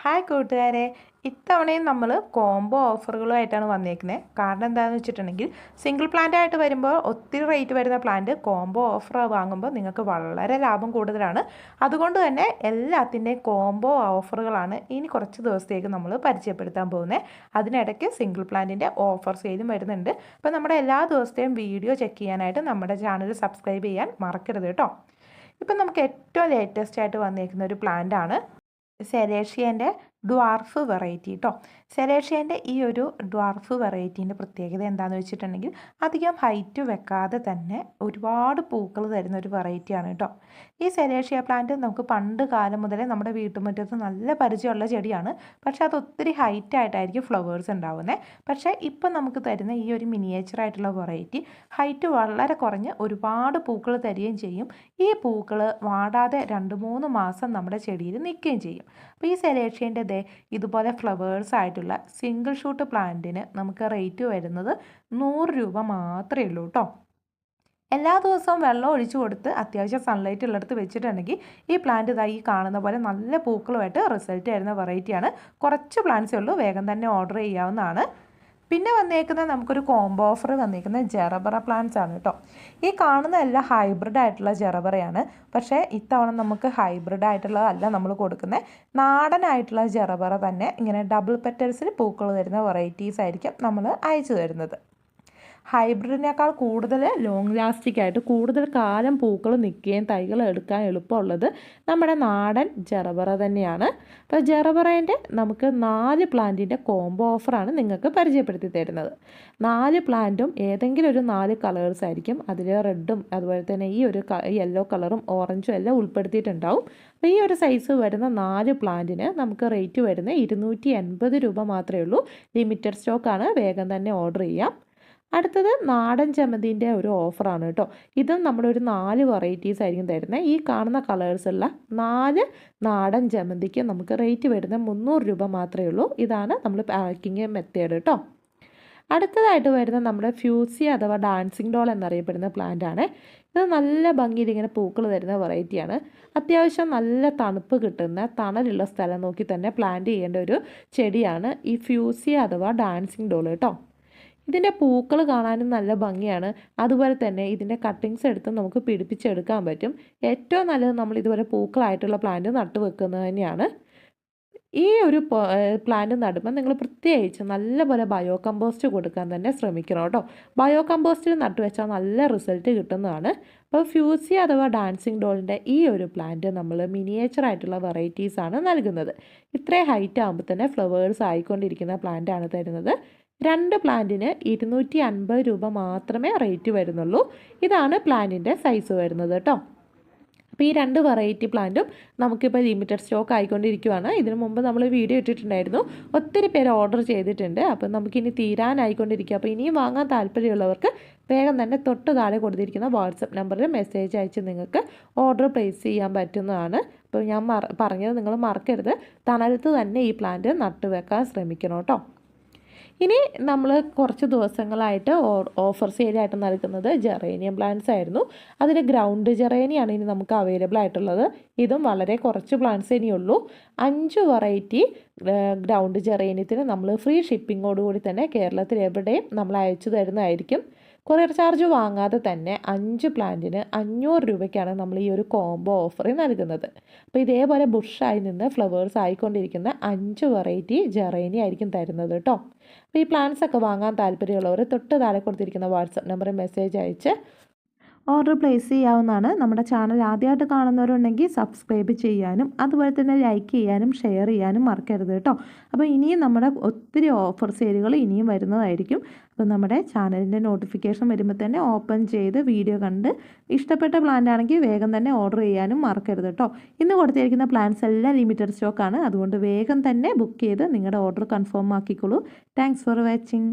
Hi കൂട്ടുകാരെ. ഇത്തവണയും നമ്മൾ കോംബോ ഓഫറുകളുമായിട്ടാണ് വന്നേക്കുന്നത് കാരണം എന്താണെന്ന് വെച്ചിട്ടുണ്ടെങ്കിൽ സിംഗിൾ പ്ലാന്റ് ആയിട്ട് വരുമ്പോൾ ഒത്തിരി റേറ്റ് വരുന്ന പ്ലാന്റ് കോംബോ ഓഫർ വാങ്ങുമ്പോൾ നിങ്ങൾക്ക് വളരെ ലാഭം കൂടുതലാണ്. അതുകൊണ്ട് തന്നെ എല്ലാത്തിന്റെയും കോംബോ ഓഫറുകളാണ് ഇനി കുറച്ച് ദിവസത്തേക്ക് നമ്മൾ പരിചയപ്പെടുത്താൻ പോകുന്നത് അതിനിടയ്ക്ക് സിംഗിൾ പ്ലാന്റിന്റെ ഓഫർ സെയിലും വരുന്നുണ്ട്. അപ്പോൾ നമ്മുടെ എല്ലാ ദിവസത്തെയും വീഡിയോ ചെക്ക് ചെയ്യാനായിട്ട് നമ്മുടെ ചാനൽ സബ്സ്ക്രൈബ് ചെയ്യാൻ മറക്കരുത് കേട്ടോ. ഇപ്പം നമുക്ക് ഏറ്റവും ലേറ്റസ്റ്റ് ആയിട്ട് വന്നേക്കുന്ന ഒരു പ്ലാന്റ് ആണ് സെലേഷ്യന്റെ ഡ്വാർഫ് വെറൈറ്റി കേട്ടോ സെലേഷ്യന്റെ ഈ ഒരു ഡ്വാർഫ് വെറൈറ്റീന്റെ പ്രത്യേകത എന്താണെന്ന് വെച്ചിട്ടുണ്ടെങ്കിൽ അധികം ഹൈറ്റ് വെക്കാതെ തന്നെ ഒരുപാട് പൂക്കൾ തരുന്ന ഒരു വെറൈറ്റിയാണ് കേട്ടോ ഈ സെലേഷ്യ പ്ലാന്റ് നമുക്ക് പണ്ട് കാലം മുതലേ നമ്മുടെ വീട്ടുമുറ്റത്ത് നല്ല പരിചയമുള്ള ചെടിയാണ്. പക്ഷേ അത് ഒത്തിരി ഹൈറ്റ് ആയിട്ടായിരിക്കും ഫ്ലവേഴ്സ് ഉണ്ടാവുന്നത് പക്ഷേ ഇപ്പം നമുക്ക് തരുന്ന ഈ ഒരു മിനിയേച്ചർ ആയിട്ടുള്ള വെറൈറ്റി ഹൈറ്റ് വളരെ കുറഞ്ഞ് ഒരുപാട് പൂക്കൾ തരികയും ചെയ്യും. ഈ പൂക്കൾ വാടാതെ രണ്ട് മൂന്ന് മാസം നമ്മുടെ ചെടിയിൽ നിൽക്കുകയും ചെയ്യും. അപ്പോൾ ഈ സെലേഷ്യന്റെ ദേ ഇതുപോലെ ഫ്ലവേഴ്സ് ആയിട്ടുള്ള സിംഗിൾ ഷൂട്ട് പ്ലാന്റിന് നമുക്ക് റേറ്റ് വരുന്നത് നൂറ് രൂപ മാത്രമേ ഉള്ളൂ കേട്ടോ എല്ലാ ദിവസവും വെള്ളം ഒഴിച്ചു കൊടുത്ത് അത്യാവശ്യം സൺലൈറ്റ് ഉള്ളിടത്ത് വെച്ചിട്ടുണ്ടെങ്കിൽ ഈ പ്ലാന്റ് ഇതായി കാണുന്ന പോലെ നല്ല പൂക്കളുമായിട്ട് റിസൾട്ട് വരുന്ന വെറൈറ്റിയാണ് കുറച്ച് പ്ലാന്റ്സേ ഉള്ളൂ വേഗം തന്നെ ഓർഡർ ചെയ്യാവുന്നതാണ്. പിന്നെ വന്നേക്കുന്നത് നമുക്കൊരു കോംബോ ഓഫർ വന്നേക്കുന്നത് ജെറബറ പ്ലാന്റ്സ് ആണ് കേട്ടോ ഈ കാണുന്ന എല്ലാം ഹൈബ്രിഡ് ആയിട്ടുള്ള ജെറബറയാണ് പക്ഷേ ഇത്തവണ നമുക്ക് ഹൈബ്രിഡ് ആയിട്ടുള്ളതല്ല നമ്മൾ കൊടുക്കുന്നത് നാടനായിട്ടുള്ള ജെറബറ തന്നെ ഇങ്ങനെ ഡബിൾ പെറ്റൽസിൽ പൂക്കൾ തരുന്ന വെറൈറ്റീസ് ആയിരിക്കും നമ്മൾ അയച്ചു തരുന്നത്. ഹൈബ്രിഡിനേക്കാൾ കൂടുതൽ ലോങ് ലാസ്റ്റിക് ആയിട്ട് കൂടുതൽ കാലം പൂക്കൾ നിൽക്കുകയും തൈകൾ എടുക്കാൻ എളുപ്പമുള്ളത് നമ്മുടെ നാടൻ ജറബറ തന്നെയാണ്. അപ്പോൾ ജറബറേന്റെ നമുക്ക് നാല് പ്ലാന്റിന്റെ കോംബോ ഓഫറാണ് നിങ്ങൾക്ക് പരിചയപ്പെടുത്തി തരുന്നത്. നാല് പ്ലാന്റും ഏതെങ്കിലും ഒരു നാല് കളേഴ്സ് ആയിരിക്കും. അതിൽ റെഡും അതുപോലെ തന്നെ ഈ ഒരു യെല്ലോ കളറും ഓറഞ്ചും എല്ലാം ഉൾപ്പെടുത്തിയിട്ടുണ്ടാവും. അപ്പോൾ ഈ ഒരു സൈസ് വരുന്ന നാല് പ്ലാന്റിന് നമുക്ക് റേറ്റ് വരുന്നത് ഇരുന്നൂറ്റി രൂപ മാത്രമേ ഉള്ളൂ. ലിമിറ്റഡ് സ്റ്റോക്കാണ് വേഗം തന്നെ ഓർഡർ ചെയ്യാം. അടുത്തത് നാടൻ ചമ്മന്തിന്റെ ഒരു ഓഫറാണ് കേട്ടോ. ഇതും നമ്മളൊരു നാല് വെറൈറ്റീസ് ആയിരിക്കും തരുന്നത് ഈ കാണുന്ന കളേഴ്സുള്ള നാല് നാടൻ ചമ്മന്തിക്ക് നമുക്ക് റേറ്റ് വരുന്നത് മുന്നൂറ് രൂപ മാത്രമേ ഉള്ളൂ. ഇതാണ് നമ്മൾ പാക്കിങ് മെത്തേഡ് കേട്ടോ. അടുത്തതായിട്ട് വരുന്ന നമ്മുടെ ഫ്യൂസി അഥവാ ഡാൻസിങ് ഡോൾ എന്നറിയപ്പെടുന്ന പ്ലാന്റ് ആണ്. ഇത് നല്ല ഭംഗിയിൽ ഇങ്ങനെ പൂക്കൾ തരുന്ന വെറൈറ്റിയാണ് അത്യാവശ്യം നല്ല തണുപ്പ് കിട്ടുന്ന തണലുള്ള സ്ഥലം നോക്കി തന്നെ പ്ലാന്റ് ചെയ്യേണ്ട ഒരു ചെടിയാണ് ഈ ഫ്യൂസി അഥവാ ഡാൻസിങ് ഡോൾ കേട്ടോ. ഇതിന്റെ പൂക്കൾ കാണാനും നല്ല ഭംഗിയാണ്. അതുപോലെ തന്നെ ഇതിന്റെ കട്ടിങ്സ് എടുത്ത് നമുക്ക് പിടിപ്പിച്ചെടുക്കാൻ പറ്റും. ഏറ്റവും നല്ലത് നമ്മൾ ഇതുപോലെ പൂക്കളായിട്ടുള്ള പ്ലാന്റ് നട്ടു വെക്കുന്നത് തന്നെയാണ്. ഈ ഒരു പ്ലാന്റ് നടുമ്പോൾ നിങ്ങൾ പ്രത്യേകിച്ച് നല്ലപോലെ ബയോ കമ്പോസ്റ്റ് കൊടുക്കാൻ തന്നെ ശ്രമിക്കണം കേട്ടോ. ബയോ കമ്പോസ്റ്റിൽ നട്ടു വെച്ചാൽ നല്ല റിസൾട്ട് കിട്ടുന്നതാണ്. അപ്പോൾ ഫ്യൂസി അഥവാ ഡാൻസിങ് ഡോളിന്റെ ഈ ഒരു പ്ലാന്റ് നമ്മൾ മിനിയേച്ചർ ആയിട്ടുള്ള വെറൈറ്റീസാണ് നൽകുന്നത്. ഇത്രയും ഹൈറ്റ് ആകുമ്പോൾ തന്നെ ഫ്ലവേഴ്സ് ആയിക്കൊണ്ടിരിക്കുന്ന പ്ലാന്റ് ആണ് തരുന്നത്. രണ്ട് പ്ലാന്റിന് ഇരുന്നൂറ്റി അൻപത് രൂപ മാത്രമേ റേറ്റ് വരുന്നുള്ളൂ. ഇതാണ് പ്ലാന്റിന്റെ സൈസ് വരുന്നത് കേട്ടോ അപ്പോൾ ഈ രണ്ട് വെറൈറ്റി പ്ലാന്റും നമുക്കിപ്പോൾ ലിമിറ്റഡ് സ്റ്റോക്ക് ആയിക്കൊണ്ടിരിക്കുവാണ്. ഇതിനു മുമ്പ് നമ്മൾ വീഡിയോ ഇട്ടിട്ടുണ്ടായിരുന്നു. ഒത്തിരി പേര് ഓർഡർ ചെയ്തിട്ടുണ്ട്. അപ്പം നമുക്കിനി തീരാനായിക്കൊണ്ടിരിക്കുക അപ്പോൾ ഇനിയും വാങ്ങാൻ താല്പര്യമുള്ളവർക്ക് വേഗം തന്നെ തൊട്ട് താഴെ കൊടുത്തിരിക്കുന്ന വാട്സപ്പ് നമ്പറിൽ മെസ്സേജ് അയച്ച് നിങ്ങൾക്ക് ഓർഡർ പ്ലേസ് ചെയ്യാൻ പറ്റുന്നതാണ്. അപ്പോൾ ഞാൻ പറഞ്ഞത് നിങ്ങൾ മറക്കരുത്. തണലത്ത് തന്നെ ഈ പ്ലാന്റ് നട്ടുവെക്കാൻ ശ്രമിക്കണം കേട്ടോ ഇനി നമ്മൾ കുറച്ച് ദിവസങ്ങളായിട്ട് ഓഫർ സെയിലായിട്ട് നൽകുന്നത് ജെറേനിയം പ്ലാന്റ്സ് ആയിരുന്നു. അതിൽ ഗ്രൗണ്ട് ജെറേനിയാണ് ഇനി നമുക്ക് അവൈലബിൾ ആയിട്ടുള്ളത്. ഇതും വളരെ കുറച്ച് പ്ലാന്റ്സ് ഇനിയുള്ളൂ. അഞ്ച് വെറൈറ്റി ഗ്രൗണ്ട് ജെറേനിയത്തിന് നമ്മൾ ഫ്രീ ഷിപ്പിങ്ങോടുകൂടി തന്നെ കേരളത്തിൽ എവിടെയും നമ്മൾ അയച്ചു തരുന്നതായിരിക്കും. കൊറിയർ ചാർജ് വാങ്ങാതെ തന്നെ അഞ്ച് പ്ലാന്റിന് അഞ്ഞൂറ് രൂപയ്ക്കാണ് നമ്മൾ ഈ ഒരു കോംബോ ഓഫർ നൽകുന്നത്. അപ്പോൾ ഇതേപോലെ ബുഷായി നിന്ന് ഫ്ലവേഴ്സ് ആയിക്കൊണ്ടിരിക്കുന്ന അഞ്ച് വെറൈറ്റി ജെറേനി ആയിരിക്കും തരുന്നത് കേട്ടോ. അപ്പോൾ ഈ പ്ലാന്റ്സ് ഒക്കെ വാങ്ങാൻ താല്പര്യമുള്ളവർ തൊട്ട് താഴെ കൊടുത്തിരിക്കുന്ന വാട്സപ്പ് നമ്പറിൽ മെസ്സേജ് അയച്ച് ഓർഡർ പ്ലേസ് ചെയ്യാവുന്നതാണ്. നമ്മുടെ ചാനൽ ആദ്യമായിട്ട് കാണുന്നവരുണ്ടെങ്കിൽ സബ്സ്ക്രൈബ് ചെയ്യാനും അതുപോലെ തന്നെ ലൈക്ക് ചെയ്യാനും ഷെയർ ചെയ്യാനും മറക്കരുത് കേട്ടോ. അപ്പോൾ ഇനിയും നമ്മുടെ ഒത്തിരി ഓഫർ സെയിലുകൾ ഇനിയും വരുന്നതായിരിക്കും. അപ്പോൾ നമ്മുടെ ചാനലിന്റെ നോട്ടിഫിക്കേഷൻ വരുമ്പോൾ തന്നെ ഓപ്പൺ ചെയ്ത് വീഡിയോ കണ്ട് ഇഷ്ടപ്പെട്ട പ്ലാന്റ് ആണെങ്കിൽ വേഗം തന്നെ ഓർഡർ ചെയ്യാനും മറക്കരുത് കേട്ടോ. ഇന്ന് കൊടുത്തിരിക്കുന്ന പ്ലാൻസ് എല്ലാം ലിമിറ്റഡ് സ്റ്റോക്കാണ് അതുകൊണ്ട് വേഗം തന്നെ ബുക്ക് ചെയ്ത് നിങ്ങളുടെ order confirm ആക്കിക്കോളൂ. Thanks for watching